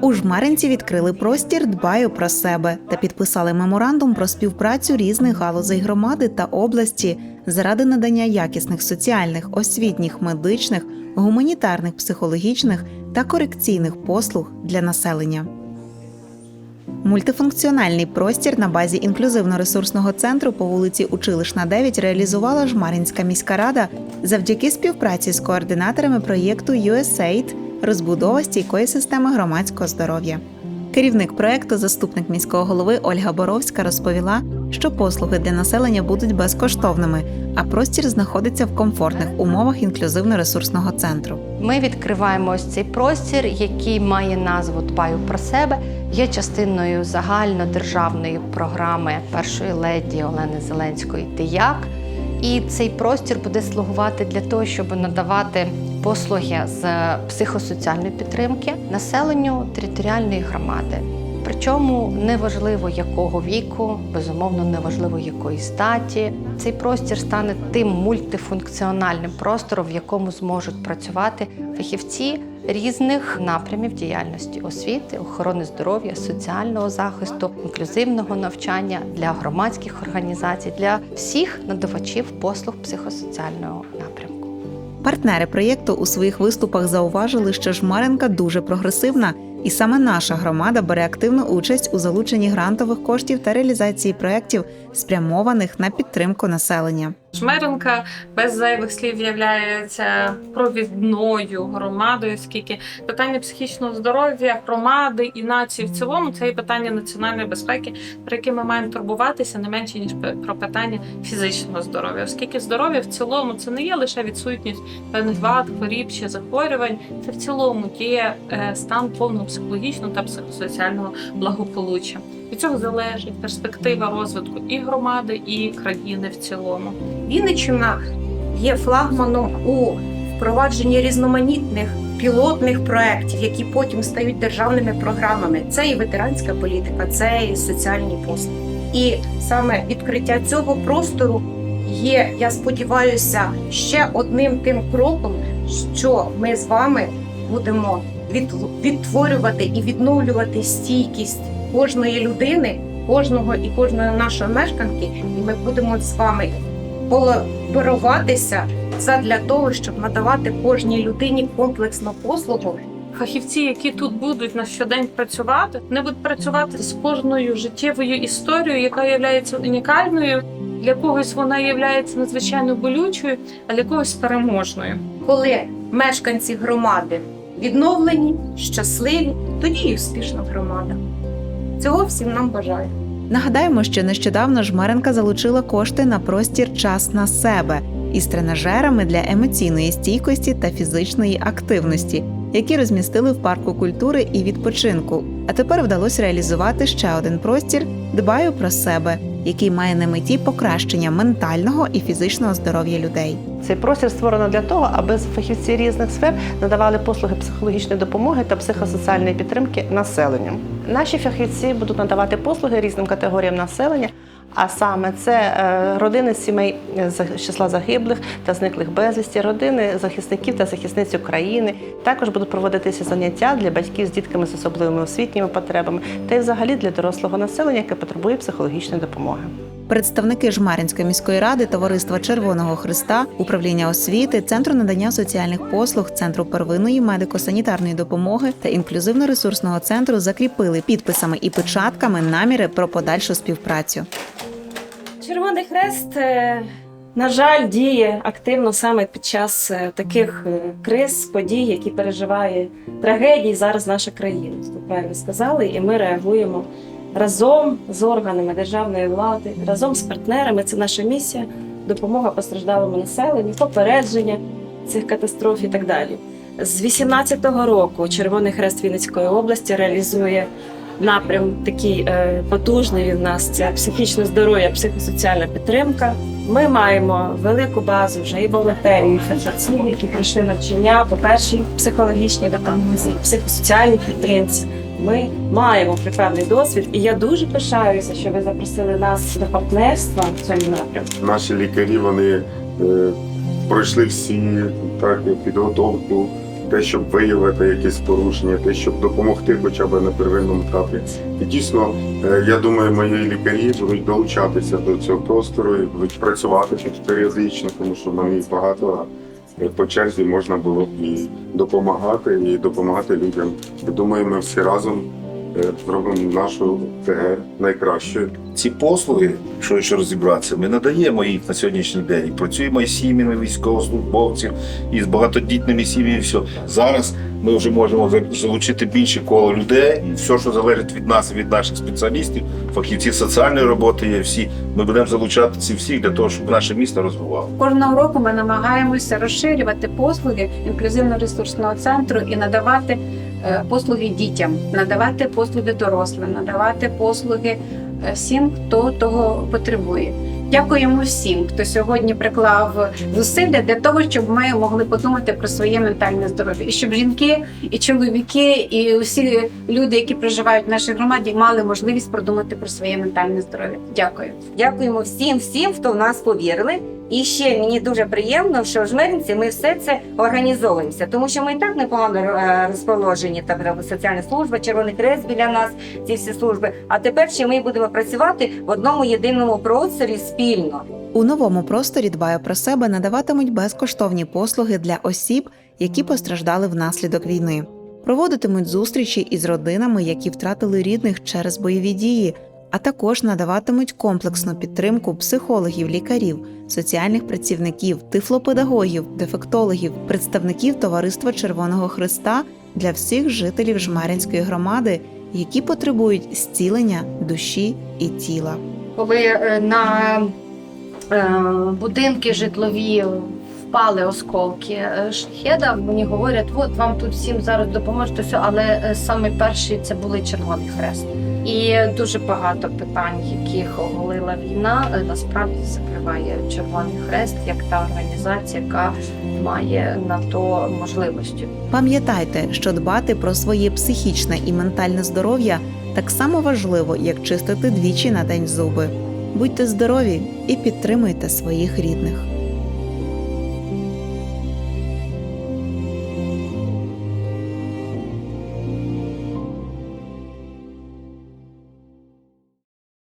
У жмеринці відкрили простір Дбаю про себе та підписали меморандум про співпрацю різних галузей громади та області заради надання якісних соціальних, освітніх, медичних, гуманітарних, психологічних та корекційних послуг для населення. Мультифункціональний простір на базі інклюзивно-ресурсного центру по вулиці Училишна 9 реалізувала Жмаринська міська рада завдяки співпраці з координаторами проєкту USAID розбудова стійкої системи громадського здоров'я. Керівник проекту, заступник міського голови Ольга Боровська, розповіла, що послуги для населення будуть безкоштовними, а простір знаходиться в комфортних умовах інклюзивно-ресурсного центру. Ми відкриваємо ось цей простір, який має назву Дбаю про себе. Є частиною загальнодержавної програми першої леді Олени Зеленської Дияк. І цей простір буде слугувати для того, щоб надавати послуги з психосоціальної підтримки населенню територіальної громади. Причому неважливо якого віку, безумовно, неважливо якої статі. Цей простір стане тим мультифункціональним простором, в якому зможуть працювати фахівці різних напрямів діяльності освіти, охорони здоров'я, соціального захисту, інклюзивного навчання для громадських організацій, для всіх надавачів послуг психосоціального напрямку. Партнери проєкту у своїх виступах зауважили, що Жмаренка дуже прогресивна, і саме наша громада бере активну участь у залученні грантових коштів та реалізації проєктів, спрямованих на підтримку населення. Жмеренка без зайвих слів являється провідною громадою, оскільки питання психічного здоров'я громади і нації в цілому це є питання національної безпеки, про яке ми маємо турбуватися не менше ніж про питання фізичного здоров'я, оскільки здоров'я в цілому це не є лише відсутність певних вад, хворіб чи захворювань. Це в цілому є е, стан повного психологічного та психосоціального благополуччя. Від цього залежить перспектива розвитку і громади, і країни в цілому. Вінниччина є флагманом у впровадженні різноманітних пілотних проєктів, які потім стають державними програмами. Це і ветеранська політика, це і соціальні послуги. І саме відкриття цього простору є, я сподіваюся, ще одним тим кроком, що ми з вами будемо відтворювати і відновлювати стійкість кожної людини, кожного і кожної нашої мешканки, і ми будемо з вами колаборуватися задля того, щоб надавати кожній людині комплексну послугу. Фахівці, які тут будуть на щодень працювати, вони будуть працювати з кожною життєвою історією, яка є унікальною. Для когось вона є надзвичайно болючою, а для когось переможною. Коли мешканці громади відновлені, щасливі, тоді і успішна громада. Цього всім нам бажаю. Нагадаємо, що нещодавно Жмеренка залучила кошти на простір час на себе із тренажерами для емоційної стійкості та фізичної активності, які розмістили в парку культури і відпочинку. А тепер вдалося реалізувати ще один простір Дбаю про себе, який має на меті покращення ментального і фізичного здоров'я людей. Цей простір створено для того, аби фахівці різних сфер надавали послуги психологічної допомоги та психосоціальної підтримки населенню. Наші фахівці будуть надавати послуги різним категоріям населення. А саме це е, родини сімей е, з числа загиблих та зниклих безвісті, родини захисників та захисниць України. Також будуть проводитися заняття для батьків з дітками з особливими освітніми потребами та й взагалі для дорослого населення, яке потребує психологічної допомоги. Представники Жмаринської міської ради, Товариства Червоного Христа, управління освіти, центру надання соціальних послуг, центру первинної медико-санітарної допомоги та інклюзивно-ресурсного центру закріпили підписами і печатками наміри про подальшу співпрацю. Червоний хрест, е, на жаль, діє активно саме під час е, таких е, криз, подій, які переживає трагедії зараз наша країна. Ви правильно сказали, і ми реагуємо разом з органами державної влади, разом з партнерами. Це наша місія, допомога постраждалому населенню, попередження цих катастроф і так далі. З 18-го року Червоний Хрест Вінницької області реалізує напрям такий е, потужний він у нас це психічне здоров'я, психосоціальна підтримка. Ми маємо велику базу вже і волонтерів, і фахівців, які пройшли навчання по першій психологічній допомозі, психосоціальній підтримці. Ми маємо певний досвід, і я дуже пишаюся, що ви запросили нас до партнерства в цьому напрямку. Наші лікарі вони е, пройшли всі так, підготовку те, щоб виявити якісь порушення, те, щоб допомогти хоча б на первинному етапі. І дійсно, е, я думаю, мої лікарі будуть долучатися до цього простору і будуть працювати тут періодично, тому що нам їх багато. По черзі можна було і допомагати, і допомагати людям. Я думаю, ми всі разом е, зробимо нашу ТГ найкращою. ці послуги, що якщо розібратися, ми надаємо їх на сьогоднішній день. І Працюємо із сім'ями військовослужбовців, і з багатодітними сім'ями. Все зараз ми вже можемо залучити більше коло людей. І все, що залежить від нас від наших спеціалістів, фахівців соціальної роботи, є всі. Ми будемо залучати ці всіх для того, щоб наше місто розвивало. Кожного року ми намагаємося розширювати послуги інклюзивно-ресурсного центру і надавати е, послуги дітям, надавати послуги дорослим, надавати послуги е, всім, хто того потребує. Дякуємо всім, хто сьогодні приклав зусилля для того, щоб ми могли подумати про своє ментальне здоров'я, і щоб жінки, і чоловіки, і усі люди, які проживають в нашій громаді, мали можливість продумати про своє ментальне здоров'я. Дякую. Дякуємо всім, всім, хто в нас повірили. І ще мені дуже приємно, що в жмеринці ми все це організовуємося, тому що ми і так непогано е, розположені. Там соціальна служба, Червоний Хрест біля нас, ці всі служби. А тепер ще ми будемо працювати в одному єдиному просторі спільно. У новому просторі дбає про себе надаватимуть безкоштовні послуги для осіб, які постраждали внаслідок війни. Проводитимуть зустрічі із родинами, які втратили рідних через бойові дії, а також надаватимуть комплексну підтримку психологів, лікарів, соціальних працівників, тифлопедагогів, дефектологів, представників Товариства Червоного Христа для всіх жителів Жмаринської громади, які потребують зцілення душі і тіла. коли е, на е, будинки житлові впали осколки е, шахеда, мені говорять, от вам тут всім зараз допоможуть, все, але е, саме перші це були Червоний Хрест. І дуже багато питань, яких оголила війна, е, насправді закриває Червоний Хрест як та організація, яка має на то можливості. Пам'ятайте, що дбати про своє психічне і ментальне здоров'я так само важливо, як чистити двічі на день зуби. Будьте здорові і підтримуйте своїх рідних.